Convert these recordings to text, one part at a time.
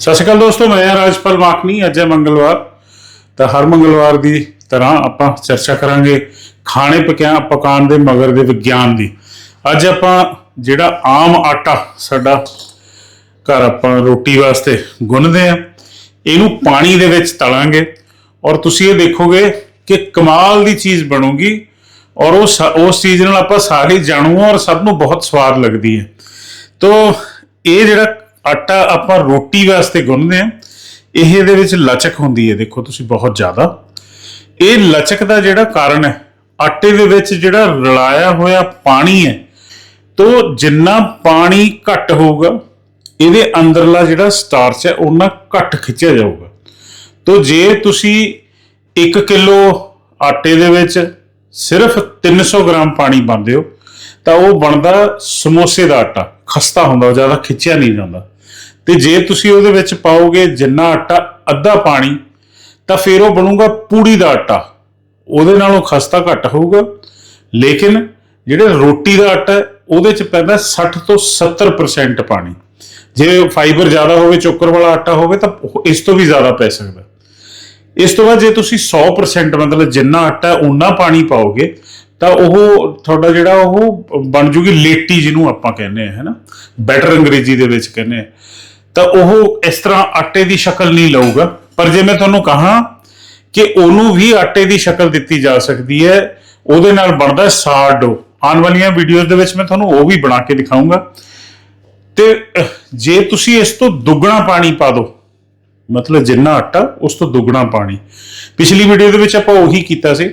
ਸਤਿ ਸ਼੍ਰੀ ਅਕਾਲ ਦੋਸਤੋ, ਮੈਂ ਰਾਜਪਾਲ ਮਾਕਨੀ ਅੱਜ ਹੈ ਮੰਗਲਵਾਰ। ਤਾਂ ਹਰ ਮੰਗਲਵਾਰ ਦੀ ਤਰ੍ਹਾਂ ਆਪਾਂ ਚਰਚਾ ਕਰਾਂਗੇ ਖਾਣੇ ਪਕਿਆ, ਪਕਾਉਣ ਦੇ ਮਗਰ ਦੇ ਵਿਗਿਆਨ ਦੀ। ਅੱਜ ਆਪਾਂ ਜਿਹੜਾ ਆਮ ਆਟਾ ਸਾਡਾ ਘਰ ਆਪਾਂ ਰੋਟੀ ਵਾਸਤੇ ਗੁੰਨਦੇ ਆ ਇਹਨੂੰ ਪਾਣੀ ਦੇ ਵਿੱਚ ਤਲਾਂਗੇ ਔਰ ਤੁਸੀਂ ਇਹ ਦੇਖੋਗੇ ਕਿ ਕਮਾਲ ਦੀ ਚੀਜ਼ ਬਣੂਗੀ ਔਰ ਉਹ ਸ- ਉਸ ਚੀਜ਼ ਨਾਲ ਆਪਾਂ ਸਾਰੇ ਜਾਣੂ ਹਾਂ ਔਰ ਸਭ ਨੂੰ ਬਹੁਤ ਸਵਾਦ ਲੱਗਦੀ ਹੈ। ਤੋ, ਇਹ ਜਿਹੜਾ ਆਟਾ ਆਪਾਂ ਰੋਟੀ ਵਾਸਤੇ ਗੁੰਨਦੇ ਆ ਇਹ ਇਹਦੇ ਵਿੱਚ ਲਚਕ ਹੁੰਦੀ ਹੈ। ਦੇਖੋ ਤੁਸੀਂ ਬਹੁਤ ਜ਼ਿਆਦਾ। ਇਹ ਲਚਕ ਦਾ ਜਿਹੜਾ ਕਾਰਨ ਹੈ, ਆਟੇ ਦੇ ਵਿੱਚ ਜਿਹੜਾ ਰਲਾਇਆ ਹੋਇਆ ਪਾਣੀ ਹੈ, ਤੋ ਜਿੰਨਾ ਪਾਣੀ ਘੱਟ ਹੋਊਗਾ, ਇਹਦੇ ਅੰਦਰਲਾ ਜਿਹੜਾ ਸਟਾਰਚ ਹੈ ਉਹਨਾਂ ਘੱਟ ਖਿੱਚਿਆ ਜਾਊਗਾ। ਤੋ ਜੇ ਤੁਸੀਂ 1 ਕਿਲੋ ਆਟੇ ਦੇ ਵਿੱਚ ਸਿਰਫ 300 ਗ੍ਰਾਮ ਪਾਣੀ ਪਾਉਂਦੇ ਹੋ, ਤਾਂ ਉਹ ਬਣਦਾ ਸਮੋਸੇ ਦਾ ਆਟਾ। ਖਸਤਾ ਹੁੰਦਾ, ਉਹ ਜ਼ਿਆਦਾ ਖਿੱਚਿਆ ਨਹੀਂ ਜਾਂਦਾ। ਤੇ ਜੇ ਤੁਸੀਂ ਉਹਦੇ ਵਿੱਚ ਪਾਓਗੇ ਜਿੰਨਾ ਆਟਾ, ਅੱਧਾ ਪਾਣੀ, ਤਾਂ ਫਿਰ ਉਹ ਬਣੂਗਾ ਪੂੜੀ ਦਾ ਆਟਾ। ਉਹਦੇ ਨਾਲੋਂ ਖਸਤਾ ਘੱਟ ਹੋਊਗਾ। ਲੇਕਿਨ ਜਿਹੜੇ ਰੋਟੀ ਦਾ ਆਟਾ ਉਹਦੇ ਚ ਪੈਂਦਾ 60 ਤੋਂ 70% ਪਾਣੀ। ਜੇ ਫਾਈਬਰ ਜ਼ਿਆਦਾ ਹੋਵੇ, ਚੋਕਰ ਵਾਲਾ ਆਟਾ ਹੋਵੇ, ਤਾਂ ਇਸ ਤੋਂ ਵੀ ਜ਼ਿਆਦਾ ਪੈ ਸਕਦਾ। ਇਸ ਤੋਂ ਬਾਅਦ ਜੇ ਤੁਸੀਂ 100% ਮਤਲਬ ਜਿੰਨਾ ਆਟਾ ਉਨਾ ਪਾਣੀ ਪਾਓਗੇ ਤਾਂ ਉਹ ਤੁਹਾਡਾ ਜਿਹੜਾ ਉਹ ਬਣ ਜੂਗੀ ਲੇਟੀ ਜਿਹਨੂੰ ਆਪਾਂ ਕਹਿੰਦੇ ਆ ਹੈਨਾ? ਬੈਟਰ ਅੰਗਰੇਜ਼ੀ ਦੇ ਵਿੱਚ ਕਹਿੰਦੇ ਆ ਤਾਂ ਉਹ ਇਸ ਤਰ੍ਹਾਂ ਆਟੇ ਦੀ ਸ਼ਕਲ ਨਹੀਂ ਲਊਗਾ। ਪਰ ਜੇ ਮੈਂ ਤੁਹਾਨੂੰ ਕਹਾਂ ਕਿ ਉਹਨੂੰ ਵੀ ਆਟੇ ਦੀ ਸ਼ਕਲ ਦਿੱਤੀ ਜਾ ਸਕਦੀ ਹੈ, ਉਹਦੇ ਨਾਲ ਬਣਦਾ ਸਾਰਡੋ ਆਉਣ ਵਾਲੀਆਂ ਵੀਡੀਓਜ਼ ਦੇ ਵਿੱਚ ਮੈਂ ਤੁਹਾਨੂੰ ਉਹ ਵੀ ਬਣਾ ਕੇ ਦਿਖਾਊਂਗਾ। ਤੇ ਜੇ ਤੁਸੀਂ ਇਸ ਤੋਂ ਦੁੱਗਣਾ ਪਾਣੀ ਪਾ ਦਿਓ ਮਤਲਬ ਜਿੰਨਾ ਆਟਾ, ਉਸ ਤੋਂ ਦੁੱਗਣਾ ਪਾਣੀ। ਪਿਛਲੀ ਵੀਡੀਓ ਦੇ ਵਿੱਚ ਆਪਾਂ ਉਹੀ ਕੀਤਾ ਸੀ।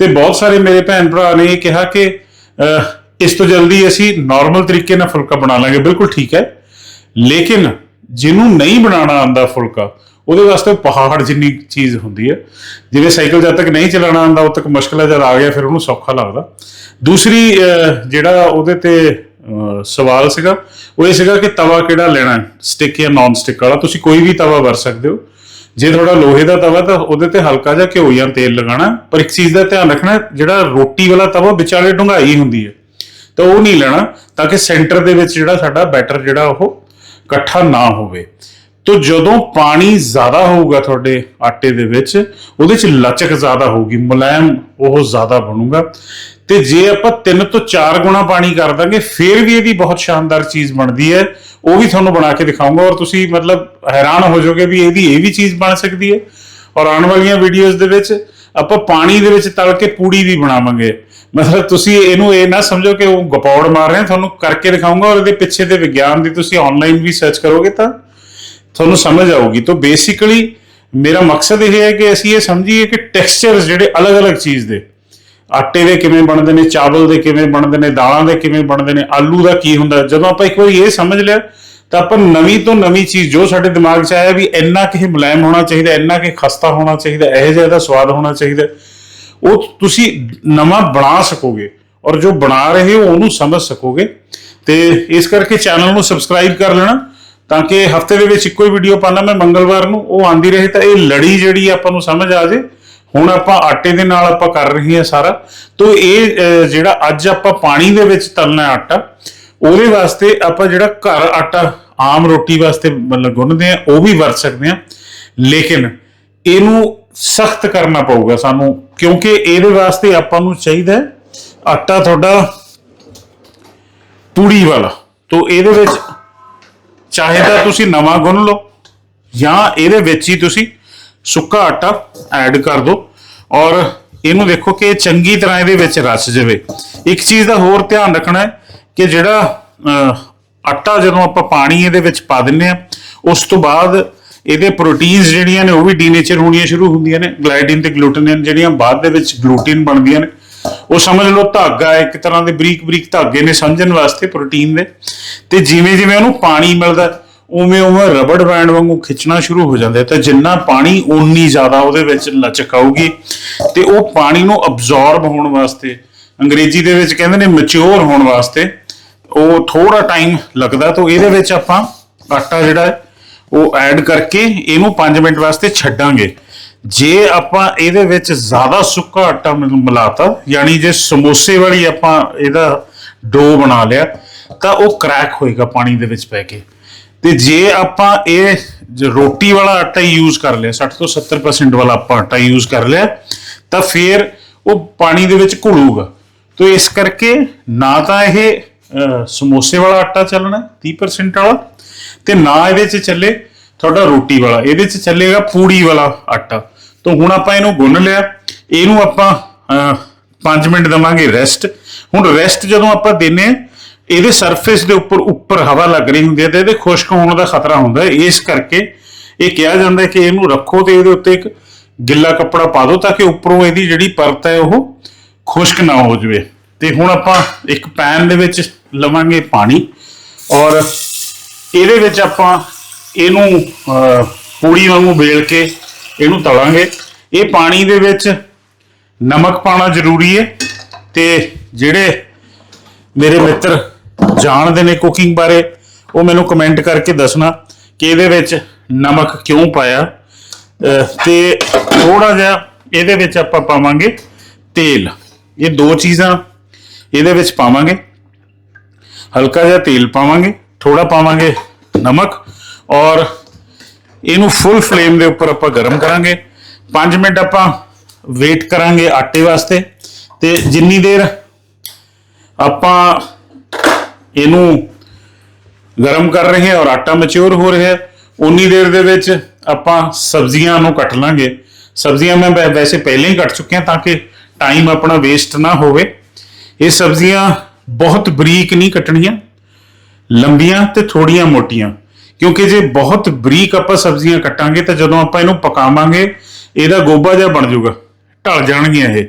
ਤੇ ਬਹੁਤ ਸਾਰੇ ਮੇਰੇ ਭੈਣ ਭਰਾ ਨੇ ਇਹ ਕਿਹਾ ਕਿ ਇਸ ਤੋਂ ਜਲਦੀ ਅਸੀਂ ਨਾਰਮਲ ਤਰੀਕੇ ਨਾਲ ਫੁਲਕਾ ਬਣਾ ਲਾਂਗੇ। ਬਿਲਕੁਲ ਠੀਕ ਹੈ। ਲੇਕਿਨ ਜਿਹਨੂੰ ਨਹੀਂ ਬਣਾਉਣਾ ਆਂਦਾ ਫੁਲਕਾ, ਉਹਦੇ ਵਾਸਤੇ ਪਹਾੜ ਜਿੰਨੀ ਚੀਜ਼ ਹੁੰਦੀ ਹੈ। ਜਿਵੇਂ ਸਾਈਕਲ ਜਦ ਤੱਕ ਨਹੀਂ ਚਲਾਉਣਾ ਆਂਦਾ ਉਦ ਤੱਕ ਮੁਸ਼ਕਲ ਹੈ, ਜਦ ਆ ਗਿਆ ਫਿਰ ਉਹਨੂੰ ਸੌਖਾ ਲੱਗਦਾ। ਦੂਸਰੀ ਜਿਹੜਾ ਉਹਦੇ ਤੇ ਸਵਾਲ ਸੀਗਾ, ਉਹ ਇਹ ਸੀਗਾ ਕਿ ਤਵਾ ਕਿਹੜਾ ਲੈਣਾ ਸਟਿਕ ਜਾਂ ਨਾਨ ਸਟਿਕ ਵਾਲਾ? ਤੁਸੀਂ ਕੋਈ ਵੀ ਤਵਾ ਵਰ ਸਕਦੇ ਹੋ। ਜੇ ਤੁਹਾਡਾ ਲੋਹੇ ਦਾ ਤਵਾ ਤਾਂ ਉਹਦੇ ਤੇ ਹਲਕਾ ਜਿਹਾ ਘਿਓ ਜਾਂ ਤੇਲ ਲਗਾਉਣਾ, ਪਰ ਇੱਕ ਚੀਜ਼ ਦਾ ਧਿਆਨ ਰੱਖਣਾ, ਜਿਹੜਾ ਰੋਟੀ ਵਾਲਾ ਤਵਾ ਵਿਚਾਲੇ ਡੂੰਘਾਈ ਹੁੰਦੀ ਹੈ। ਤਾਂ ਉਹ ਨਹੀਂ ਲੈਣਾ, ਤਾਂ ਕਿ ਸੈਂਟਰ ਦੇ ਵਿੱਚ ਜਿਹੜਾ ਸਾਡਾ ਬੈਟਰ ਜਿਹੜਾ ਉਹ ਇਕੱਠਾ ਨਾ ਹੋਵੇ। ਤੋ ਜਦੋਂ ਪਾਣੀ ਜ਼ਿਆਦਾ ਹੋਊਗਾ ਤੁਹਾਡੇ ਆਟੇ ਦੇ ਵਿੱਚ, ਉਹਦੇ ਚ ਲਚਕ ਜ਼ਿਆਦਾ ਹੋਊਗੀ, ਮੁਲਾਇਮ ਉਹ ਜ਼ਿਆਦਾ ਬਣੂਗਾ। ਤੇ ਜੇ ਆਪਾਂ 3 ਤੋਂ 4 ਗੁਣਾ ਪਾਣੀ ਕਰ ਦਾਂਗੇ, ਫਿਰ ਵੀ ਇਹਦੀ ਬਹੁਤ ਸ਼ਾਨਦਾਰ ਚੀਜ਼ ਬਣਦੀ ਹੈ। ਉਹ ਵੀ ਤੁਹਾਨੂੰ ਬਣਾ ਕੇ ਦਿਖਾਊਂਗਾ ਔਰ ਤੁਸੀਂ ਮਤਲਬ ਹੈਰਾਨ ਹੋ ਜਾਓਗੇ ਵੀ ਇਹਦੀ ਇਹ ਵੀ ਚੀਜ਼ ਬਣ ਸਕਦੀ ਹੈ। ਔਰ ਆਉਣ ਵਾਲੀਆਂ ਵੀਡੀਓਜ਼ ਦੇ ਵਿੱਚ ਆਪਾਂ ਪਾਣੀ ਦੇ ਵਿੱਚ ਤਲ ਕੇ ਪੂੜੀ ਵੀ ਬਣਾਵਾਂਗੇ। ਮਤਲਬ ਤੁਸੀਂ ਇਹਨੂੰ ਇਹ ਨਾ ਸਮਝੋ ਕਿ ਉਹ ਗਪੌੜ ਮਾਰ ਰਹੇ ਤੁਹਾਨੂੰ ਕਰਕੇ ਦਿਖਾਊਂਗਾ ਔਰ ਇਹਦੇ ਪਿੱਛੇ ਦੇ ਵਿਗਿਆਨ ਦੀ ਤੁਸੀਂ ਆਨਲਾਈਨ ਵੀ ਸਰਚ ਕਰੋਗੇ ਤਾਂ ਤੁਹਾਨੂੰ ਸਮਝ ਆਊਗੀ। ਤਾਂ ਬੇਸਿਕਲੀ ਮੇਰਾ ਮਕਸਦ ਇਹ ਹੈ ਕਿ ਅਸੀਂ ਇਹ ਸਮਝੀਏ ਕਿ ਟੈਕਸਚਰਸ ਜਿਹੜੇ ਅਲੱਗ-ਅਲੱਗ ਚੀਜ਼ ਦੇ ਆਟੇ ਦੇ ਕਿਵੇਂ ਬਣਦੇ ਨੇ, ਚਾਵਲ ਦੇ ਕਿਵੇਂ ਬਣਦੇ ਨੇ, ਦਾਲਾਂ ਦੇ ਕਿਵੇਂ ਬਣਦੇ ਨੇ, ਆਲੂ ਦਾ ਕੀ ਹੁੰਦਾ? ਜਦੋਂ ਆਪਾਂ ਇੱਕ ਵਾਰੀ ਇਹ ਸਮਝ ਲਿਆ, ਤਾਂ ਆਪਾਂ ਨਵੀਂ ਤੋਂ ਨਵੀਂ ਚੀਜ਼ ਜੋ ਸਾਡੇ ਦਿਮਾਗ 'ਚ ਆਇਆ ਵੀ ਇੰਨਾ ਕਿ ਮੁਲਾਇਮ ਹੋਣਾ ਚਾਹੀਦਾ, ਇੰਨਾ ਕਿ ਖਸਤਾ ਹੋਣਾ ਚਾਹੀਦਾ, ਇਹ ਜਿਹਾ ਦਾ ਸਵਾਦ ਹੋਣਾ ਚਾਹੀਦਾ, ਉਹ ਤੁਸੀਂ ਨਵਾਂ ਬਣਾ ਸਕੋਗੇ ਔਰ ਜੋ ਬਣਾ ਰਹੇ ਹੋ ਉਹਨੂੰ ਸਮਝ ਸਕੋਗੇ। ਤੇ ਇਸ ਕਰਕੇ ਚੈਨਲ ਨੂੰ ਸਬਸਕ੍ਰਾਈਬ ਕਰ ਲੈਣਾ, ਤਾਂ ਕਿ ਹਫ਼ਤੇ ਦੇ ਵਿੱਚ ਇੱਕੋ ਹੀ ਵੀਡੀਓ ਪਾਣਾ ਮੈਂ ਮੰਗਲਵਾਰ ਨੂੰ, ਉਹ ਆਂਦੀ ਰਹੇ ਤਾਂ ਇਹ ਲੜੀ ਜਿਹੜੀ ਆਪਾਂ ਨੂੰ ਸਮਝ ਆ ਜੇ ਹੁਣ ਆਪਾਂ ਆਟੇ ਦੇ ਨਾਲ ਆਪਾਂ ਕਰ ਰਹੇ ਹਾਂ ਸਾਰਾ। ਤੋਂ ਇਹ ਜਿਹੜਾ ਅੱਜ ਆਪਾਂ ਪਾਣੀ ਦੇ ਵਿੱਚ ਤਲਣਾ ਆਟਾ, ਉਹਦੇ ਵਾਸਤੇ ਆਪਾਂ ਜਿਹੜਾ ਘਰ ਆਟਾ, ਆਮ ਰੋਟੀ ਵਾਸਤੇ ਮਤਲਬ ਗੁੰਨਦੇ ਆ ਉਹ ਵੀ ਵਰਤ ਸਕਦੇ ਆ ਲੇਕਿਨ ਇਹਨੂੰ ਸਖਤ ਕਰਨਾ ਪਊਗਾ ਸਾਨੂੰ, ਕਿਉਂਕਿ ਇਹਦੇ ਵਾਸਤੇ ਆਪਾਂ ਨੂੰ ਚਾਹੀਦਾ ਹੈ ਆਟਾ ਤੁਹਾਡਾ ਤੂੜੀ ਵਾਲਾ। ਤੋਂ ਇਹਦੇ ਵਿੱਚ ਚਾਹੇ ਤਾਂ ਤੁਸੀਂ ਨਵਾਂ ਗੁੰਨ ਲਓ ਜਾਂ ਇਹਦੇ ਵਿੱਚ ਹੀ ਤੁਸੀਂ ਸੁੱਕਾ ਆਟਾ ਐਡ ਕਰ ਦਿਓ ਔਰ ਇਹਨੂੰ ਦੇਖੋ ਕਿ ਇਹ ਚੰਗੀ ਤਰ੍ਹਾਂ ਇਹਦੇ ਵਿੱਚ ਰਚ ਜਾਵੇ। ਇੱਕ ਚੀਜ਼ ਦਾ ਹੋਰ ਧਿਆਨ ਰੱਖਣਾ ਹੈ ਕਿ ਜਿਹੜਾ ਆਟਾ ਜਦੋਂ ਆਪਾਂ ਪਾਣੀ ਇਹਦੇ ਵਿੱਚ ਪਾ ਦਿੰਨੇ ਆ ਉਸ ਤੋਂ ਬਾਅਦ ਇਹਦੇ ਪ੍ਰੋਟੀਨਸ ਜਿਹੜੀਆਂ ਨੇ ਉਹ ਵੀ ਡੀਨੇਚਰ ਹੋਣੀਆਂ ਸ਼ੁਰੂ ਹੁੰਦੀਆਂ ਨੇ। ਗਲਾਈਡਿਨ ਤੇ ਗਲੂਟਿਨ ਜਿਹੜੀਆਂ ਬਾਅਦ ਦੇ ਵਿੱਚ ਗਲੂਟਿਨ ਬਣਦੀਆਂ ਨੇ। ਉਹ ਸਮਝ ਲਓ ਧਾਗਾ ਇੱਕ ਤਰ੍ਹਾਂ ਦੇ ਬਰੀਕ ਬਰੀਕ ਧਾਗੇ ਨੇ ਸਮਝਣ ਵਾਸਤੇ ਪ੍ਰੋਟੀਨ ਦੇ। ਤੇ ਜਿਵੇਂ ਜਿਵੇਂ ਉਹਨੂੰ ਪਾਣੀ ਮਿਲਦਾ ਉਵੇਂ ਉਵੇਂ ਰਬੜ ਬੈਂਡ ਵਾਂਗੂ ਖਿੱਚਣਾ ਸ਼ੁਰੂ ਹੋ ਜਾਂਦਾ ਹੈ ਤਾਂ ਜਿੰਨਾ ਪਾਣੀ ਓਨੀ ਜ਼ਿਆਦਾ ਉਹਦੇ ਵਿੱਚ ਲਚਕ ਆਊਗੀ ਤੇ ਉਹ ਪਾਣੀ ਨੂੰ ਅਬਜ਼ੌਰਬ ਹੋਣ ਵਾਸਤੇ, ਅੰਗਰੇਜ਼ੀ ਦੇ ਵਿੱਚ ਕਹਿੰਦੇ ਨੇ ਮੈਚੁਰ ਹੋਣ ਵਾਸਤੇ, ਉਹ ਥੋੜਾ ਟਾਈਮ ਲੱਗਦਾ ਤਾਂ ਇਹਦੇ ਵਿੱਚ ਆਪਾਂ ਆਟਾ ਜਿਹੜਾ ਉਹ ਐਡ ਕਰਕੇ ਇਹਨੂੰ 5 ਮਿੰਟ ਵਾਸਤੇ ਛੱਡਾਂਗੇ। ਜੇ ਆਪਾਂ ਇਹਦੇ ਵਿੱਚ ਜ਼ਿਆਦਾ ਸੁੱਕਾ ਆਟਾ ਮਿਲ- ਮਿਲਾਤਾ, ਯਾਨੀ ਜੇ ਸਮੋਸੇ ਵਾਲੀ ਆਪਾਂ ਇਹਦਾ ਡੋ ਬਣਾ ਲਿਆ, ਤਾਂ ਉਹ ਕ੍ਰੈਕ ਹੋਏਗਾ ਪਾਣੀ ਦੇ ਵਿੱਚ ਪੈ ਕੇ। ਤੇ ਜੇ ਆਪਾਂ ਇਹ ਜੇ ਰੋਟੀ ਵਾਲਾ ਆਟਾ ਯੂਜ਼ ਕਰ ਲਿਆ 60 ਤੋਂ 70% ਵਾਲਾ ਆਪਾਂ ਆਟਾ ਯੂਜ਼ ਕਰ ਲਿਆ, ਤਾਂ ਫਿਰ ਉਹ ਪਾਣੀ ਦੇ ਵਿੱਚ ਘੁਲੂਗਾ। ਤੋ ਇਸ ਕਰਕੇ ਨਾ ਤਾਂ ਇਹ ਸਮੋਸੇ ਵਾਲਾ ਆਟਾ ਚੱਲਣਾ 30% ਵਾਲਾ, ਤੇ ਨਾ ਇਹਦੇ 'ਚ ਚੱਲੇ ਤੁਹਾਡਾ ਰੋਟੀ ਵਾਲਾ। ਇਹਦੇ 'ਚ ਚੱਲੇਗਾ ਪੂੜੀ ਵਾਲਾ ਆਟਾ। ਤੋ ਹੁਣ ਆਪਾਂ ਇਹਨੂੰ ਗੁੰਨ ਲਿਆ। ਇਹਨੂੰ ਆਪਾਂ 5 ਮਿੰਟ ਦਵਾਂਗੇ ਰੈਸਟ ਹੁਣ ਰੈਸਟ ਜਦੋਂ ਆਪਾਂ ਦਿੰਨੇ ਆ ਇਹਦੇ ਸਰਫੇਸ ਦੇ ਉੱਪਰ ਉੱਪਰ ਹਵਾ ਲੱਗ ਰਹੀ ਹੁੰਦੀ ਹੈ ਤੇ ਇਹਦੇ ਖੁਸ਼ਕ ਹੋਣ ਦਾ ਖਤਰਾ ਹੁੰਦਾ ਹੈ। ਇਸ ਕਰਕੇ ਇਹ ਕਿਹਾ ਜਾਂਦਾ ਹੈ ਕਿ ਇਹਨੂੰ ਰੱਖੋ ਤੇ ਇਹਦੇ ਉੱਤੇ ਇੱਕ ਗਿੱਲਾ ਕੱਪੜਾ ਪਾ ਦਿਓ ਤਾਂ ਕਿ ਉੱਪਰੋਂ ਇਹਦੀ ਜਿਹੜੀ ਪਰਤ ਹੈ ਉਹ ਖੁਸ਼ਕ ਨਾ ਹੋ ਜਾਵੇ। ਤੇ ਹੁਣ ਆਪਾਂ ਇੱਕ ਪੈਨ ਦੇ ਵਿੱਚ ਲਵਾਂਗੇ ਪਾਣੀ ਔਰ ਇਹਦੇ ਵਿੱਚ ਆਪਾਂ ਇਹਨੂੰ ਪੂੜੀ ਵਾਂਗੂ ਵੇਲ ਕੇ ਇਹਨੂੰ ਤਲਾਂਗੇ। ਇਹ ਪਾਣੀ ਦੇ ਵਿੱਚ ਨਮਕ ਪਾਣਾ ਜ਼ਰੂਰੀ ਹੈ ਤੇ ਜਿਹੜੇ ਮੇਰੇ ਮਿੱਤਰ ਜਾਣਦੇ ਨੇ ਕੁਕਿੰਗ ਬਾਰੇ, ਉਹ ਮੈਨੂੰ ਕਮੈਂਟ ਕਰਕੇ ਦੱਸਣਾ ਕਿ ਇਹਦੇ ਵਿੱਚ ਨਮਕ ਕਿਉਂ ਪਾਇਆ। ਅਹ ਤੇ ਥੋੜਾ ਜਿਹਾ ਇਹਦੇ ਵਿੱਚ ਆਪਾਂ ਪਾਵਾਂਗੇ ਤੇਲ। ਇਹ ਦੋ ਚੀਜ਼ਾਂ ਇਹਦੇ ਵਿੱਚ ਪਾਵਾਂਗੇ। ਹਲਕਾ ਜਿਹਾ ਤੇਲ ਪਾਵਾਂਗੇ ਥੋੜਾ ਪਾਵਾਂਗੇ ਨਮਕ ਔਰ ਇਹਨੂੰ ਫੁੱਲ ਫਲੇਮ ਦੇ ਉੱਪਰ ਆਪਾਂ ਗਰਮ ਕਰਾਂਗੇ। 5 ਮਿੰਟ ਆਪਾਂ ਵੇਟ ਕਰਾਂਗੇ ਆਟੇ ਵਾਸਤੇ। ਤੇ ਜਿੰਨੀ ਦੇਰ ਆਪਾਂ ਇਹਨੂੰ ਗਰਮ ਕਰ ਰਹੇ ਹਾਂ ਔਰ ਆਟਾ ਮੈਚੁਰ ਹੋ ਰਿਹਾ ਹੈ। ਉਨੀ ਦੇਰ ਦੇ ਵਿੱਚ ਆਪਾਂ ਸਬਜ਼ੀਆਂ ਨੂੰ ਕੱਟ ਲਾਂਗੇ। ਸਬਜ਼ੀਆਂ ਮੈਂ ਵੈਸੇ ਪਹਿਲਾਂ ਹੀ ਕੱਟ ਚੁੱਕਿਆ ਤਾਂ ਕਿ ਟਾਈਮ ਆਪਣਾ ਵੇਸਟ ਨਾ ਹੋਵੇ। ਇਹ ਸਬਜ਼ੀਆਂ ਬਹੁਤ ਬਰੀਕ ਨਹੀਂ ਕੱਟਣੀਆਂ। ਲੰਬੀਆਂ ਤੇ ਥੋੜੀਆਂ ਮੋਟੀਆਂ। ਕਿਉਂਕਿ ਜੇ ਬਹੁਤ ਬਰੀਕ ਆਪਾਂ ਸਬਜ਼ੀਆਂ ਕੱਟਾਂਗੇ ਤਾਂ ਜਦੋਂ ਆਪਾਂ ਇਹਨੂੰ ਪਕਾਵਾਂਗੇ, ਇਹਦਾ ਗੋਬਾ ਜਿਹਾ ਬਣ ਜਾਊਗਾ। ਢਲ ਜਾਣਗੀਆਂ ਇਹ।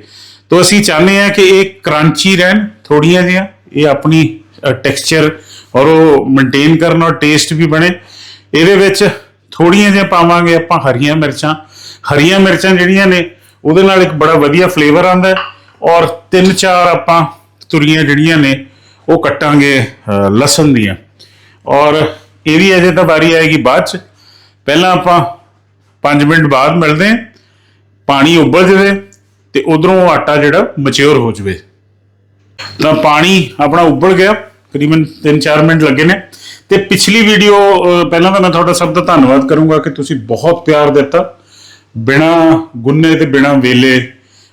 ਤੋਂ ਅਸੀਂ ਚਾਹੁੰਦੇ ਹਾਂ ਕਿ ਇਹ ਕਰੰਚੀ ਰਹਿਣ ਥੋੜੀਆਂ ਜਿਹੀਆਂ। ਇਹ ਆਪਣੀ ਟੈਕਸਚਰ ਔਰ ਉਹ ਮੇਨਟੇਨ ਕਰਨ ਔਰ ਟੇਸਟ ਵੀ ਬਣੇ। ਇਹਦੇ ਵਿੱਚ ਥੋੜੀਆਂ ਜਿਹੀਆਂ ਪਾਵਾਂਗੇ ਆਪਾਂ ਹਰੀਆਂ ਮਿਰਚਾਂ। ਹਰੀਆਂ ਮਿਰਚਾਂ ਜਿਹੜੀਆਂ ਨੇ, ਉਹਦੇ ਨਾਲ ਇੱਕ ਬੜਾ ਵਧੀਆ ਫਲੇਵਰ ਆਉਂਦਾ ਔਰ ਤਿੰਨ ਚਾਰ ਆਪਾਂ ਤੁਰੀਆਂ ਜਿਹੜੀਆਂ ਨੇ, ਉਹ ਕੱਟਾਂਗੇ ਲਸਣ ਦੀਆਂ। ਔਰ ਇਹਦੀ ਅਜੇ ਤਾਂ ਵਾਰੀ ਆਏਗੀ ਬਾਅਦ ਚ। ਪਹਿਲਾਂ ਆਪਾਂ 5 ਮਿੰਟ ਬਾਅਦ ਮਿਲਦੇ ਹਾਂ। ਪਾਣੀ ਉਬਲ ਜਾਵੇ ਤੇ ਉਧਰੋਂ ਆਟਾ ਜਿਹੜਾ ਮੈਚੁਰ ਹੋ ਜਾਵੇ। ਤਾਂ ਪਾਣੀ ਆਪਣਾ ਉਬਲ ਗਿਆ ਤਕਰੀਬਨ 3-4 ਮਿੰਟ ਲੱਗੇ ਨੇ। ਤੇ ਪਿਛਲੀ ਵੀਡੀਓ ਪਹਿਲਾਂ ਤਾਂ ਮੈਂ ਤੁਹਾਡਾ ਸਭ ਦਾ ਧੰਨਵਾਦ ਕਰੂੰਗਾ ਕਿ ਤੁਸੀਂ ਬਹੁਤ ਪਿਆਰ ਦਿੱਤਾ। ਬਿਨਾ ਗੁੰਨੇ ਤੇ ਬਿਨਾ ਵੇਲੇ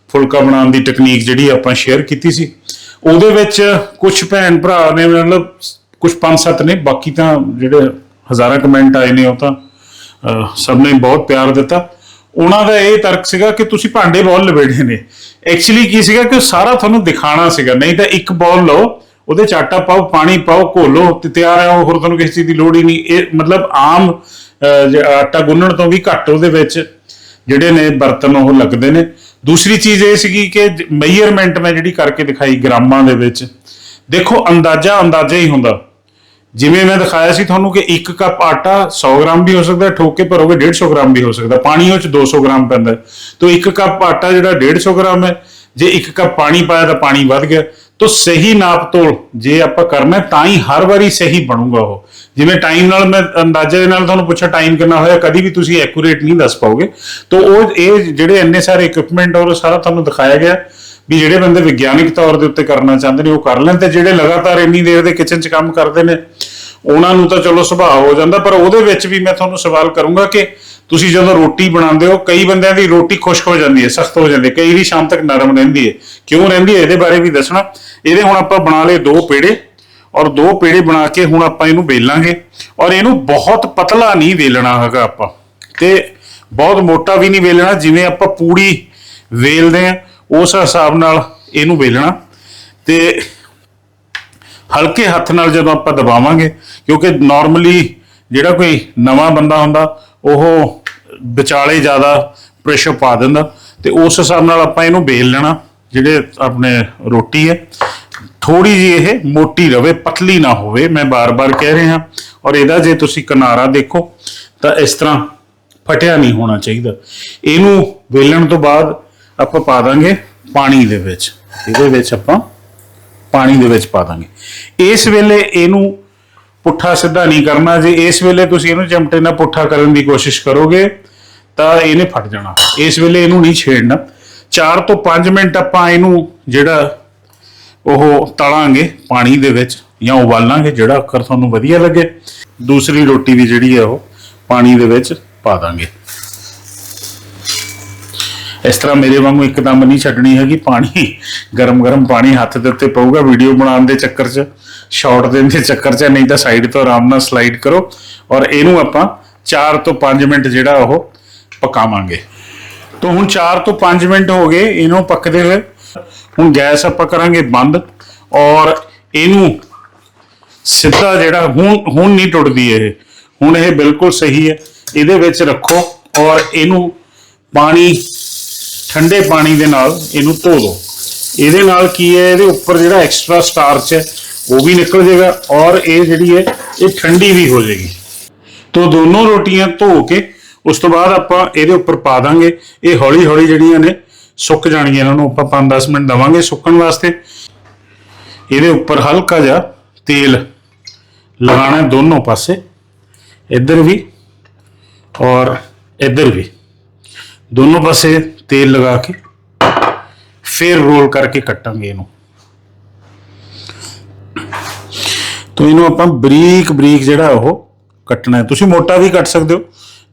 ਫੁਲਕਾ ਬਣਾਉਣ ਦੀ ਟੈਕਨੀਕ ਜਿਹੜੀ ਆਪਾਂ ਸ਼ੇਅਰ ਕੀਤੀ ਸੀ। ਉਹਦੇ ਵਿੱਚ ਕੁਝ ਭੈਣ ਭਰਾ ਨੇ ਮਤਲਬ ਕੁਝ ਪੰਜ ਸੱਤ ਨੇ ਬਾਕੀ ਤਾਂ ਜਿਹੜੇ ਹਜ਼ਾਰਾਂ ਕਮੈਂਟ ਆਏ ਨੇ ਉਹ ਤਾਂ ਅਹ, ਸਭ ਨੇ ਬਹੁਤ ਪਿਆਰ ਦਿੱਤਾ। ਉਹਨਾਂ ਦਾ ਇਹ ਤਰਕ ਸੀਗਾ ਕਿ ਤੁਸੀਂ ਭਾਂਡੇ ਬਹੁਤ ਲਵੇੜੇ ਨੇ। ਐਕਚੁਅਲੀ ਕੀ ਸੀਗਾ ਕਿ ਉਹ ਸਾਰਾ ਤੁਹਾਨੂੰ ਦਿਖਾਣਾ ਸੀਗਾ ਨਹੀਂ ਤਾਂ ਇੱਕ ਬੋਲ ਲਓ ਉਹਦੇ ਚ ਆਟਾ ਪਾਓ ਪਾਣੀ ਪਾਓ ਘੋਲੋ ਤੇ ਤਿਆਰ ਹੈ ਹੋਰ ਤੁਹਾਨੂੰ ਕਿਸੇ ਚੀਜ਼ ਦੀ ਲੋੜ ਹੀ ਨਹੀਂ। ਇਹ ਮਤਲਬ ਆਮ ਅਹ, ਆਟਾ ਗੁੰਨਣ ਤੋਂ ਵੀ ਘੱਟ ਉਹਦੇ ਵਿੱਚ ਜਿਹੜੇ ਨੇ ਬਰਤਨ ਉਹ ਲੱਗਦੇ ਨੇ। ਦੂਸਰੀ ਚੀਜ਼ ਇਹ ਸੀਗੀ ਕਿ ਮੈਜ਼ਰਮੈਂਟ ਮੈਂ ਜਿਹੜੀ ਕਰਕੇ ਦਿਖਾਈ ਗ੍ਰਾਮਾਂ ਦੇ ਵਿੱਚ ਦੇਖੋ ਅੰਦਾਜ਼ਾ ਅੰਦਾਜ਼ਾ ਹੀ ਹੁੰਦਾ। ਜਿਵੇਂ ਮੈਂ ਦਿਖਾਇਆ ਸੀ ਤੁਹਾਨੂੰ ਕਿ 1 ਕੱਪ ਆਟਾ 100 ਗ੍ਰਾਮ ਵੀ ਹੋ ਸਕਦਾ, ਠੋਕੇ ਠੋਕ ਕੇ ਭਰੋਗੇ 150 ਗ੍ਰਾਮ ਵੀ ਹੋ ਸਕਦਾ, ਪਾਣੀ ਉਹ ਚ 200 ਗ੍ਰਾਮ ਪੈਂਦਾ ਤਾਂ 1 ਕੱਪ ਆਟਾ ਜਿਹੜਾ 150 ਗ੍ਰਾਮ ਹੈ, ਜੇ 1 ਕੱਪ ਪਾਣੀ ਪਾਇਆ ਤਾਂ ਪਾਣੀ ਵੱਧ ਗਿਆ। ਤਾਂ ਸਹੀ ਨਾਪ ਤੋਲ, ਜੇ ਆਪਾਂ ਕਰਨਾ ਤਾਂ ਹੀ ਹਰ ਵਾਰੀ ਸਹੀ ਬਣੂਗਾ ਉਹ। ਜਿਵੇਂ ਟਾਈਮ ਨਾਲ ਮੈਂ ਅੰਦਾਜ਼ੇ ਦੇ ਨਾਲ ਤੁਹਾਨੂੰ ਪੁੱਛਿਆ ਟਾਈਮ ਕਿੰਨਾ ਹੋਇਆ, ਕਦੀ ਵੀ ਤੁਸੀਂ ਐਕੂਰੇਟ ਨਹੀਂ ਦੱਸ ਪਾਓਗੇ। ਤਾਂ ਉਹ ਇਹ ਜਿਹੜੇ ਇੰਨੇ ਸਾਰੇ ਇਕਵਿਪਮੈਂਟ ਔਰ ਉਹ ਸਾਰਾ ਤੁਹਾਨੂੰ ਦਿਖਾਇਆ ਗਿਆ। ਵੀ ਜਿਹੜੇ ਬੰਦੇ ਵਿਗਿਆਨਿਕ ਤੌਰ ਦੇ ਉੱਤੇ ਕਰਨਾ ਚਾਹੁੰਦੇ ਨੇ, ਉਹ ਕਰ ਲੈਣ ਤੇ ਜਿਹੜੇ ਲਗਾਤਾਰ ਇੰਨੀ ਦੇਰ ਦੇ ਕਿਚਨ 'ਚ ਕੰਮ ਕਰਦੇ ਨੇ, ਉਹਨਾਂ ਨੂੰ ਤਾਂ ਚਲੋ ਸੁਭਾਅ ਹੋ ਜਾਂਦਾ, ਪਰ ਉਹਦੇ ਵਿੱਚ ਵੀ ਮੈਂ ਤੁਹਾਨੂੰ ਸਵਾਲ ਕਰੂੰਗਾ ਕਿ ਤੁਸੀਂ ਜਦੋਂ ਰੋਟੀ ਬਣਾਉਂਦੇ ਹੋ, ਕਈ ਬੰਦਿਆਂ ਦੀ ਰੋਟੀ ਖੁਸ਼ਕ ਹੋ ਜਾਂਦੀ ਹੈ, ਸਖਤ ਹੋ ਜਾਂਦੀ ਹੈ, ਕਈ ਦੀ ਸ਼ਾਮ ਤੱਕ ਨਰਮ ਰਹਿੰਦੀ ਹੈ। ਕਿਉਂ ਰਹਿੰਦੀ ਹੈ? ਇਹਦੇ ਬਾਰੇ ਵੀ ਦੱਸਣਾ। ਇਹਦੇ ਹੁਣ ਆਪਾਂ ਬਣਾ ਲਏ ਦੋ ਪੇੜੇ ਔਰ ਦੋ ਪੇੜੇ ਬਣਾ ਕੇ ਹੁਣ ਆਪਾਂ ਇਹਨੂੰ ਵੇਲਾਂਗੇ। ਔਰ ਇਹਨੂੰ ਬਹੁਤ ਪਤਲਾ ਨਹੀਂ ਵੇਲਣਾ ਹੈਗਾ ਆਪਾਂ। ਤੇ ਬਹੁਤ ਮੋਟਾ ਵੀ ਨਹੀਂ ਵੇਲਣਾ, ਜਿਵੇਂ ਆਪਾਂ ਪੂੜੀ ਵੇਲਦੇ ਆ ਉਸ ਹਿਸਾਬ ਨਾਲ ਇਹਨੂੰ ਵੇਲਣਾ ਤੇ ਹਲਕੇ ਹੱਥ ਨਾਲ ਜਦੋਂ ਆਪਾਂ ਦਬਾਵਾਂਗੇ, ਕਿਉਂਕਿ ਨਾਰਮਲੀ ਜਿਹੜਾ ਕੋਈ ਨਵਾਂ ਬੰਦਾ ਹੁੰਦਾ, ਉਹ ਵਿਚਾਲੇ ਜ਼ਿਆਦਾ ਪ੍ਰੈਸ਼ਰ ਪਾ ਦਿੰਦਾ ਤੇ ਉਸ ਹਿਸਾਬ ਨਾਲ ਆਪਾਂ ਇਹਨੂੰ ਵੇਲ ਲੈਣਾ, ਜਿਹੜੇ ਆਪਣੇ ਰੋਟੀ ਹੈ। ਥੋੜੀ ਜੀ ਇਹ ਮੋਟੀ ਰਵੇ, ਪਤਲੀ ਨਾ ਹੋਵੇ, ਮੈਂ ਬਾਰ-ਬਾਰ ਕਹਿ ਰਿਹਾ। ਔਰ ਇਹਦਾ ਜੇ ਤੁਸੀਂ ਕਿਨਾਰਾ ਦੇਖੋ, ਤਾਂ ਇਸ ਤਰ੍ਹਾਂ ਫਟਿਆ ਨਹੀਂ ਹੋਣਾ ਚਾਹੀਦਾ। ਇਹਨੂੰ ਵੇਲਣ ਤੋਂ ਬਾਅਦ ਆਪਾਂ ਪਾ ਦਾਂਗੇ ਪਾਣੀ ਦੇ ਵਿੱਚ। ਇਹਦੇ ਵਿੱਚ ਆਪਾਂ ਪਾਣੀ ਦੇ ਵਿੱਚ ਪਾ ਦਾਂਗੇ। ਇਸ ਵੇਲੇ ਇਹਨੂੰ ਪੁੱਠਾ ਸਿੱਧਾ ਨਹੀਂ ਕਰਨਾ ਜੇ। ਇਸ ਵੇਲੇ ਤੁਸੀਂ ਇਹਨੂੰ ਚਮਟੇ ਨਾਲ ਪੁੱਠਾ ਕਰਨ ਦੀ ਕੋਸ਼ਿਸ਼ ਕਰੋਗੇ, ਤਾਂ ਇਹਨੇ ਫਟ ਜਾਣਾ। ਇਸ ਵੇਲੇ ਇਹਨੂੰ ਨਹੀਂ ਛੇੜਨਾ। 4 ਤੋਂ 5 ਮਿੰਟ ਆਪਾਂ ਇਹਨੂੰ ਜਿਹੜਾ ਉਹ ਤਲਾਂਗੇ ਪਾਣੀ ਦੇ ਵਿੱਚ ਜਾਂ ਉਬਾਲਾਂਗੇ, ਜਿਹੜਾ ਅਕਰ ਤੁਹਾਨੂੰ ਵਧੀਆ ਲੱਗੇ। ਦੂਸਰੀ ਰੋਟੀ ਵੀ ਜਿਹੜੀ ਹੈ ਉਹ ਪਾਣੀ ਦੇ ਵਿੱਚ ਪਾ ਦਾਂਗੇ। ਇਸ ਤਰ੍ਹਾਂ ਮੇਰੇ ਵਾਂਗੂ ਇੱਕਦਮ ਨਹੀਂ ਛੱਡਣੀ ਹੈਗੀ, ਪਾਣੀ ਗਰਮ ਗਰਮ ਪਾਣੀ ਹੱਥ ਦੇ ਉੱਤੇ ਪਊਗਾ ਵੀਡੀਓ ਬਣਾਉਣ ਦੇ ਚੱਕਰ 'ਚ ਸ਼ਾਰਟ ਦੇਣ ਦੇ ਚੱਕਰ 'ਚ, ਨਹੀਂ ਤਾਂ ਸਾਈਡ ਤੋਂ ਆਰਾਮ ਨਾਲ ਸਲਾਈਡ ਕਰੋ ਔਰ ਇਹਨੂੰ ਆਪਾਂ 4 ਤੋਂ 5 ਮਿੰਟ ਜਿਹੜਾ ਉਹ ਪਕਾਵਾਂਗੇ। ਤੋਂ ਹੁਣ 4 ਤੋਂ 5 ਮਿੰਟ ਹੋ ਗਏ, ਇਹਨੂੰ ਪੱਕਦੇ ਹੋਏ। ਹੁਣ ਗੈਸ ਆਪਾਂ ਕਰਾਂਗੇ ਬੰਦ ਔਰ ਇਹਨੂੰ ਸਿੱਧਾ ਜਿਹੜਾ ਹੁਣ ਹੁਣ ਨਹੀਂ ਟੁੱਟਦੀ ਇਹ। ਹੁਣ ਇਹ ਬਿਲਕੁਲ ਸਹੀ ਹੈ। ਇਹਦੇ ਵਿੱਚ ਰੱਖੋ ਔਰ ਇਹਨੂੰ ਪਾਣੀ ਠੰਡੇ ਪਾਣੀ ਦੇ ਨਾਲ ਇਹਨੂੰ ਧੋ ਦਿਓ ਇਹਦੇ ਨਾਲ ਕੀ ਹੈ, ਇਹਦੇ ਉੱਪਰ ਜਿਹੜਾ ਐਕਸਟਰਾ ਸਟਾਰਚ ਹੈ, ਉਹ ਵੀ ਨਿਕਲ ਜਾਏਗਾ ਔਰ ਇਹ ਜਿਹੜੀ ਹੈ, ਇਹ ਠੰਡੀ ਵੀ ਹੋ ਜਾਏਗੀ ਤੋਂ ਦੋਨੋਂ ਰੋਟੀਆਂ ਧੋ ਕੇ ਉਸ ਤੋਂ ਬਾਅਦ ਆਪਾਂ ਇਹਦੇ ਉੱਪਰ ਪਾ ਦਾਂਗੇ। ਇਹ ਹੌਲੀ ਹੌਲੀ ਜਿਹੜੀਆਂ ਨੇ ਸੁੱਕ ਜਾਣਗੀਆਂ, ਇਹਨਾਂ ਨੂੰ ਆਪਾਂ 5-10 ਮਿੰਟ ਦਵਾਂਗੇ ਸੁੱਕਣ ਵਾਸਤੇ। ਇਹਦੇ ਉੱਪਰ ਹਲਕਾ ਜਿਹਾ ਤੇਲ ਲਗਾਣਾ ਦੋਨੋਂ ਪਾਸੇ। ਇੱਧਰ ਵੀ ਔਰ ਇੱਧਰ ਵੀ। ਦੋਨੋਂ ਪਾਸੇ ਤੇਲ ਲਗਾ ਕੇ ਫਿਰ ਰੋਲ ਕਰਕੇ ਕੱਟਾਂਗੇ ਇਹਨੂੰ। ਤੋਂ ਇਹਨੂੰ ਆਪਾਂ ਬਰੀਕ ਬਰੀਕ ਜਿਹੜਾ ਉਹ ਕੱਟਣਾ ਹੈ। ਤੁਸੀਂ ਮੋਟਾ ਵੀ ਕੱਟ ਸਕਦੇ ਹੋ।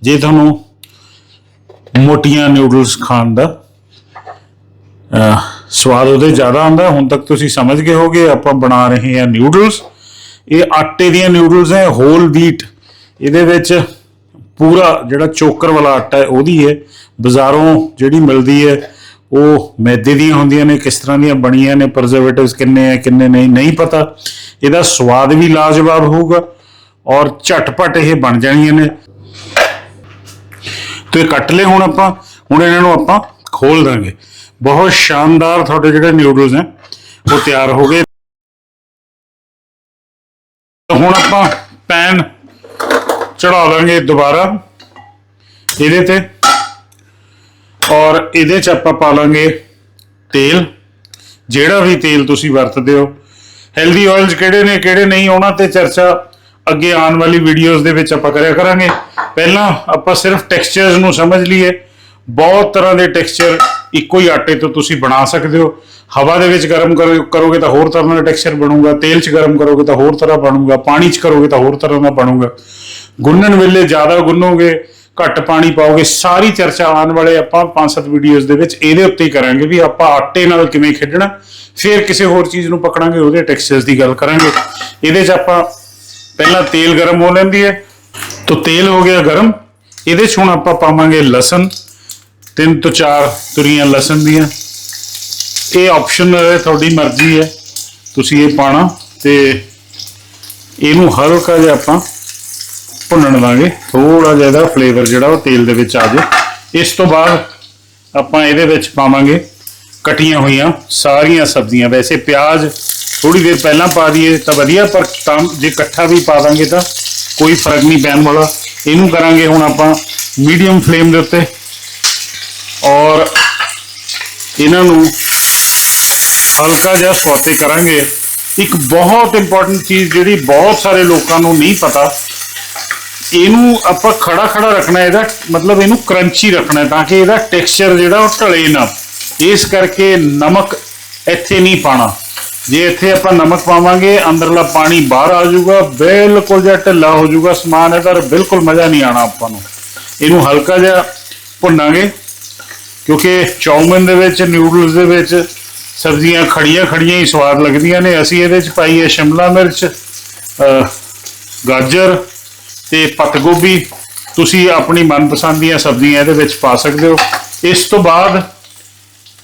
ਜੇ ਤੁਹਾਨੂੰ ਮੋਟੀਆਂ ਨਿਊਡਲਸ ਖਾਣ ਦਾ ਅਹ, ਸਵਾਦ ਉਹਦੇ ਜ਼ਿਆਦਾ ਆਉਂਦਾ ਹੁਣ ਤੱਕ ਤੁਸੀਂ ਸਮਝ ਗਏ ਹੋਗੇ ਆਪਾਂ ਬਣਾ ਰਹੇ ਹਾਂ ਨਿਊਡਲਸ ਇਹ ਆਟੇ ਦੀਆਂ ਨਿਊਡਲਸ ਹੈ ਹੋਲ ਵੀਟ ਇਹਦੇ ਵਿੱਚ ਪੂਰਾ ਜਿਹੜਾ ਚੋਕਰ ਵਾਲਾ ਆਟਾ ਹੈ, ਉਹਦੀ ਹੈ। ਬਾਜ਼ਾਰੋਂ ਜਿਹੜੀ ਮਿਲਦੀ ਹੈ, ਉਹ ਮੈਦੇ ਦੀਆਂ ਹੁੰਦੀਆਂ ਨੇ, ਕਿਸ ਤਰ੍ਹਾਂ ਦੀਆਂ ਬਣੀਆਂ ਨੇ ਪ੍ਰੀਜ਼ਰਵੇਟਿਵਸ ਕਿੰਨੇ ਹੈ, ਕਿੰਨੇ ਨਹੀਂ ਨਹੀਂ ਪਤਾ। ਇਹਦਾ ਸਵਾਦ ਵੀ ਲਾਜਵਾਬ ਹੋਊਗਾ ਔਰ ਝਟਪਟ ਇਹ ਬਣ ਜਾਣੀਆਂ ਨੇ। ਤੇ ਇਹ ਕੱਟ ਲਏ ਹੁਣ ਆਪਾਂ, ਹੁਣ ਇਹਨਾਂ ਨੂੰ ਆਪਾਂ ਖੋਲ ਦਾਂਗੇ। ਬਹੁਤ ਸ਼ਾਨਦਾਰ ਤੁਹਾਡੇ ਜਿਹੜੇ ਨਿਊਡਲਸ ਨੇ ਉਹ ਤਿਆਰ ਹੋ ਗਏ। ਹੁਣ ਆਪਾਂ ਚੜਾ ਦਾਂਗੇ ਦੁਬਾਰਾ। ਇਹਦੇ ਤੇ। ਔਰ ਇਹਦੇ ਚ ਆਪਾਂ ਪਾ ਲਾਂਗੇ ਤੇਲ। ਜਿਹੜਾ ਵੀ ਤੇਲ ਤੁਸੀਂ ਵਰਤਦੇ ਹੋ। ਹੈਲਦੀ ਆਇਲਸ ਕਿਹੜੇ ਨੇ, ਕਿਹੜੇ ਨਹੀਂ, ਉਹਨਾਂ ਤੇ ਚਰਚਾ ਅੱਗੇ ਆਉਣ ਵਾਲੀ ਵੀਡੀਓਜ਼ ਦੇ ਵਿੱਚ ਆਪਾਂ ਕਰਿਆ ਕਰਾਂਗੇ। ਪਹਿਲਾਂ ਆਪਾਂ ਸਿਰਫ ਟੈਕਸਚਰਸ ਨੂੰ ਸਮਝ ਲਈਏ। ਬਹੁਤ ਤਰ੍ਹਾਂ ਦੇ ਟੈਕਸਚਰ ਇੱਕੋ ਹੀ ਆਟੇ ਤੋਂ ਤੁਸੀਂ ਬਣਾ ਸਕਦੇ ਹੋ। ਹਵਾ ਦੇ ਵਿੱਚ ਗਰਮ ਕਰੋ- ਕਰੋਗੇ ਤਾਂ ਹੋਰ ਤਰ੍ਹਾਂ ਦਾ ਟੈਕਸਚਰ ਬਣੂਗਾ। ਤੇਲ 'ਚ ਗਰਮ ਕਰੋਗੇ ਤਾਂ ਹੋਰ ਤਰ੍ਹਾਂ ਬਣੂਗਾ। ਪਾਣੀ 'ਚ ਕਰੋਗੇ ਤਾਂ ਹੋਰ ਤਰ੍ਹਾਂ ਦਾ ਬਣੂਗਾ। ਗੁੰਨਣ ਵੇਲੇ ਜ਼ਿਆਦਾ ਗੁੰਨੋਗੇ, ਘੱਟ ਪਾਣੀ ਪਾਓਗੇ, ਸਾਰੀ ਚਰਚਾ ਆਉਣ ਵਾਲੇ ਆਪਾਂ ਪੰਜ ਸੱਤ ਵੀਡੀਓਜ਼ ਦੇ ਵਿੱਚ ਇਹਦੇ ਉੱਤੇ ਹੀ ਕਰਾਂਗੇ ਵੀ ਆਪਾਂ ਆਟੇ ਨਾਲ ਕਿਵੇਂ ਖੇਡਣਾ, ਫਿਰ ਕਿਸੇ ਹੋਰ ਚੀਜ਼ ਨੂੰ ਪਕੜਾਂਗੇ, ਉਹਦੇ ਟੈਕਸਚਰਸ ਦੀ ਗੱਲ ਕਰਾਂਗੇ। ਇਹਦੇ 'ਚ ਆਪਾਂ ਪਹਿਲਾਂ ਤੇਲ ਗਰਮ ਹੋ ਲੈਂਦੀ ਹੈ। ਤਾਂ ਤੇਲ ਹੋ ਗਿਆ ਗਰਮ, ਇਹਦੇ 'ਚ ਹੁਣ ਆਪਾਂ ਪਾਵਾਂਗੇ ਲਸਣ। ਤਿੰਨ ਤੋਂ ਚਾਰ ਤੁਰੀਆਂ ਲਸਣ ਦੀਆਂ। ਇਹ ਆਪਸ਼ਨਲ ਹੈ, ਤੁਹਾਡੀ ਮਰਜ਼ੀ ਹੈ। ਤੁਸੀਂ ਇਹ ਪਾਣਾ ਤੇ ਇਹਨੂੰ ਹਲਕਾ ਜਿਹਾ ਆਪਾਂ ਭੁੰਨਣ ਲਾਂਗੇ ਥੋੜਾ ਜਿਹਾ ਇਹਦਾ ਫਲੇਵਰ ਜਿਹੜਾ ਉਹ ਤੇਲ ਦੇ ਵਿੱਚ ਆ ਜਾਵੇ। ਇਸ ਤੋਂ ਬਾਅਦ ਆਪਾਂ ਇਹਦੇ ਵਿੱਚ ਪਾਵਾਂਗੇ ਕਟੀਆਂ ਹੋਈਆਂ, ਸਾਰੀਆਂ ਸਬਜ਼ੀਆਂ। ਵੈਸੇ ਪਿਆਜ਼ ਥੋੜੀ ਦੇਰ ਪਹਿਲਾਂ ਪਾ ਦਈਏ ਤਾਂ ਵਧੀਆ, ਪਰ ਤਾਂ ਜੇ ਇਕੱਠਾ ਵੀ ਪਾ ਦਾਂਗੇ ਤਾਂ ਕੋਈ ਫ਼ਰਕ ਨਹੀਂ ਪੈਣ ਵਾਲਾ। ਇਹਨੂੰ ਕਰਾਂਗੇ ਹੁਣ ਆਪਾਂ ਮੀਡੀਅਮ ਫਲੇਮ ਦੇ ਉੱਤੇ। ਔਰ ਇਹਨਾਂ ਨੂੰ ਹਲਕਾ ਜਿਹਾ ਸੌਤੇ ਕਰਾਂਗੇ। ਇੱਕ ਬਹੁਤ ਇੰਪੋਰਟੈਂਟ ਚੀਜ਼ ਜਿਹੜੀ ਬਹੁਤ ਸਾਰੇ ਲੋਕਾਂ ਨੂੰ ਨਹੀਂ ਪਤਾ ਇਹਨੂੰ ਆਪਾਂ ਖੜਾ ਖੜਾ ਰੱਖਣਾ ਇਹਦਾ ਮਤਲਬ ਇਹਨੂੰ ਕਰੰਚੀ ਰੱਖਣਾ ਤਾਂ ਕਿ ਇਹਦਾ ਟੈਕਸਚਰ ਜਿਹੜਾ ਉਹ ਢਲੇ ਨਾ। ਇਸ ਕਰਕੇ ਨਮਕ ਇੱਥੇ ਨਹੀਂ ਪਾਣਾ ਜੇ ਇੱਥੇ ਆਪਾਂ ਨਮਕ ਪਾਵਾਂਗੇ, ਅੰਦਰਲਾ ਪਾਣੀ ਬਾਹਰ ਆ ਜਾਊਗਾ, ਬਿਲਕੁਲ ਜਿਹਾ ਢਿੱਲਾ ਹੋ ਜਾਊਗਾ, ਸਮਾਨ ਇਹਦਾ ਬਿਲਕੁਲ ਮਜ਼ਾ ਨਹੀਂ ਆਣਾ ਆਪਾਂ ਨੂੰ। ਇਹਨੂੰ ਹਲਕਾ ਜਿਹਾ ਭੁੰਨਾਂਗੇ, ਕਿਉਂਕਿ ਚੌਮਿਨ ਦੇ ਵਿੱਚ ਨਿਊਡਲਸ ਦੇ ਵਿੱਚ ਸਬਜ਼ੀਆਂ ਖੜੀਆਂ ਖੜੀਆਂ ਹੀ ਸਵਾਦ ਲੱਗਦੀਆਂ ਨੇ। ਅਸੀਂ ਇਹਦੇ ਚ ਪਾਈ ਹੈ ਸ਼ਿਮਲਾ ਮਿਰਚ ਗਾਜਰ ਤੇ ਪੱਤ ਗੋਭੀ ਤੁਸੀਂ ਆਪਣੀ ਮਨਪਸੰਦ ਦੀਆਂ ਸਬਜ਼ੀਆਂ ਇਹਦੇ ਵਿੱਚ ਪਾ ਸਕਦੇ ਹੋ। ਇਸ ਤੋਂ ਬਾਅਦ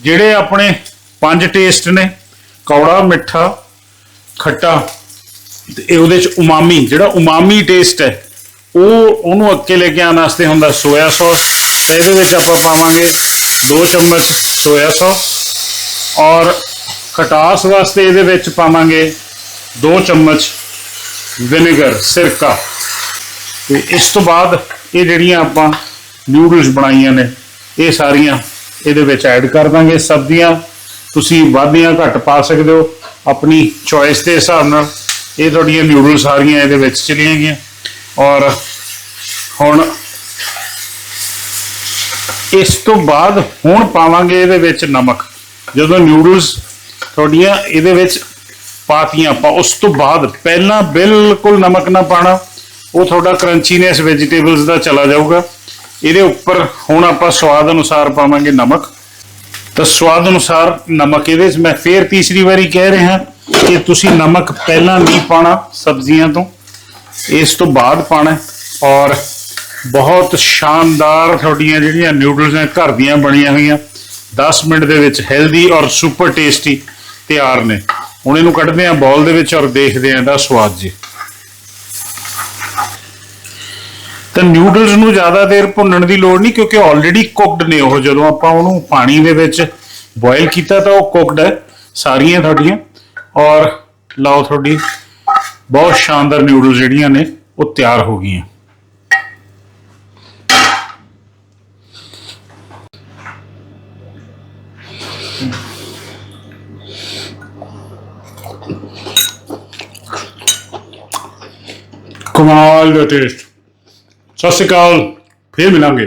ਜਿਹੜੇ ਆਪਣੇ ਪੰਜ ਟੇਸਟ ਨੇ, ਕੌੜਾ, ਮਿੱਠਾ, ਖੱਟਾ ਤੇ ਇਹ ਉਹਦੇ ਚ ਉਮਾਮੀ, ਜਿਹੜਾ ਉਮਾਮੀ ਟੇਸਟ ਹੈ, ਉਹ ਉਹਨੂੰ ਅੱਗੇ ਲੈ ਕੇ ਆਉਣ ਵਾਸਤੇ ਹੁੰਦਾ ਸੋਇਆ ਸੌਸ ਤਾਂ ਇਹਦੇ ਵਿੱਚ ਆਪਾਂ ਪਾਵਾਂਗੇ 2 ਚਮਚ ਸੋਇਆ ਸੌਸ ਔਰ ਖਟਾਸ ਵਾਸਤੇ ਇਹਦੇ ਵਿੱਚ ਪਾਵਾਂਗੇ 2 ਚਮਚ ਵਿਨੇਗਰ ਸਿਰਕਾ। ਤੇ ਇਸ ਤੋਂ ਬਾਅਦ ਇਹ ਜਿਹੜੀਆਂ ਆਪਾਂ ਨਿਊਡਲਸ ਬਣਾਈਆਂ ਨੇ, ਇਹ ਸਾਰੀਆਂ ਇਹਦੇ ਵਿੱਚ ਐਡ ਕਰ ਦਾਂਗੇ। ਸਬਜ਼ੀਆਂ ਤੁਸੀਂ ਵਾਧੀਆਂ ਘੱਟ ਪਾ ਸਕਦੇ ਹੋ ਆਪਣੀ ਚੋਇਸ ਦੇ ਹਿਸਾਬ ਨਾਲ। ਇਹ ਤੁਹਾਡੀਆਂ ਨਿਊਡਲ ਸਾਰੀਆਂ ਇਹਦੇ ਵਿੱਚ ਚਲੀਆਂ ਗਈਆਂ। ਔਰ ਹੁਣ ਇਸ ਤੋਂ ਬਾਅਦ ਹੁਣ ਪਾਵਾਂਗੇ ਇਹਦੇ ਵਿੱਚ ਨਮਕ। ਜਦੋਂ ਨਿਊਡਲਸ ਤੁਹਾਡੀਆਂ ਇਹਦੇ ਵਿੱਚ ਪਾਤੀਆਂ, ਆਪਾਂ ਉਸ ਤੋਂ ਬਾਅਦ ਪਹਿਲਾਂ ਬਿਲਕੁਲ ਨਮਕ ਨਾ ਪਾਣਾ। ਉਹ ਤੁਹਾਡਾ ਕਰੰਚੀਨੈਸ ਵੈਜੀਟੇਬਲਸ ਦਾ ਚਲਾ ਜਾਊਗਾ। ਇਹਦੇ ਉੱਪਰ ਹੁਣ ਆਪਾਂ ਸਵਾਦ ਅਨੁਸਾਰ ਪਾਵਾਂਗੇ ਨਮਕ। ਤਾਂ ਸਵਾਦ ਅਨੁਸਾਰ ਨਮਕ ਇਹਦੇ ਵਿੱਚ ਮੈਂ ਫੇਰ ਤੀਸਰੀ ਵਾਰੀ ਕਹਿ ਰਿਹਾ ਕਿ ਤੁਸੀਂ ਨਮਕ ਪਹਿਲਾਂ ਨਹੀਂ ਪਾਣਾ ਸਬਜ਼ੀਆਂ ਤੋਂ। ਇਸ ਤੋਂ ਬਾਅਦ ਪਾਣਾ ਔਰ ਬਹੁਤ ਸ਼ਾਨਦਾਰ ਤੁਹਾਡੀਆਂ ਜਿਹੜੀਆਂ ਨਿਊਡਲਸ ਨੇ ਘਰ ਦੀਆਂ ਬਣੀਆਂ ਹੋਈਆਂ 10 ਮਿੰਟ ਦੇ ਵਿੱਚ ਹੈਲਦੀ ਔਰ ਸੁਪਰ ਟੇਸਟੀ ਤਿਆਰ ਨੇ। ਹੁਣ ਇਹਨੂੰ ਕੱਢਦੇ ਹਾਂ ਬਾਉਲ ਦੇ ਵਿੱਚ ਔਰ ਦੇਖਦੇ ਹਾਂ ਇਹਦਾ ਸਵਾਦ ਜੀ। ਤਾਂ ਨਿਊਡਲਸ ਨੂੰ ਜ਼ਿਆਦਾ ਦੇਰ ਭੁੰਨਣ ਦੀ ਲੋੜ ਨਹੀਂ, ਕਿਉਂਕਿ ਆਲਰੇਡੀ ਕੁਕਡ ਨੇ ਉਹ। ਜਦੋਂ ਆਪਾਂ ਉਹਨੂੰ ਪਾਣੀ ਦੇ ਵਿੱਚ ਬੋਇਲ ਕੀਤਾ ਤਾਂ ਉਹ ਕੁਕਡ ਹੈ, ਸਾਰੀਆਂ ਤੁਹਾਡੀਆਂ। ਔਰ ਲਓ ਤੁਹਾਡੀ, ਬਹੁਤ ਸ਼ਾਨਦਾਰ ਨਿਊਡਲਸ ਜਿਹੜੀਆਂ ਨੇ, ਉਹ ਤਿਆਰ ਹੋ ਗਈਆਂ। ਕਮਾਲ ਦਾ ਟੇਸਟ ਸਤਿ ਸ਼੍ਰੀ ਅਕਾਲ ਫੇਰ ਮਿਲਾਂਗੇ।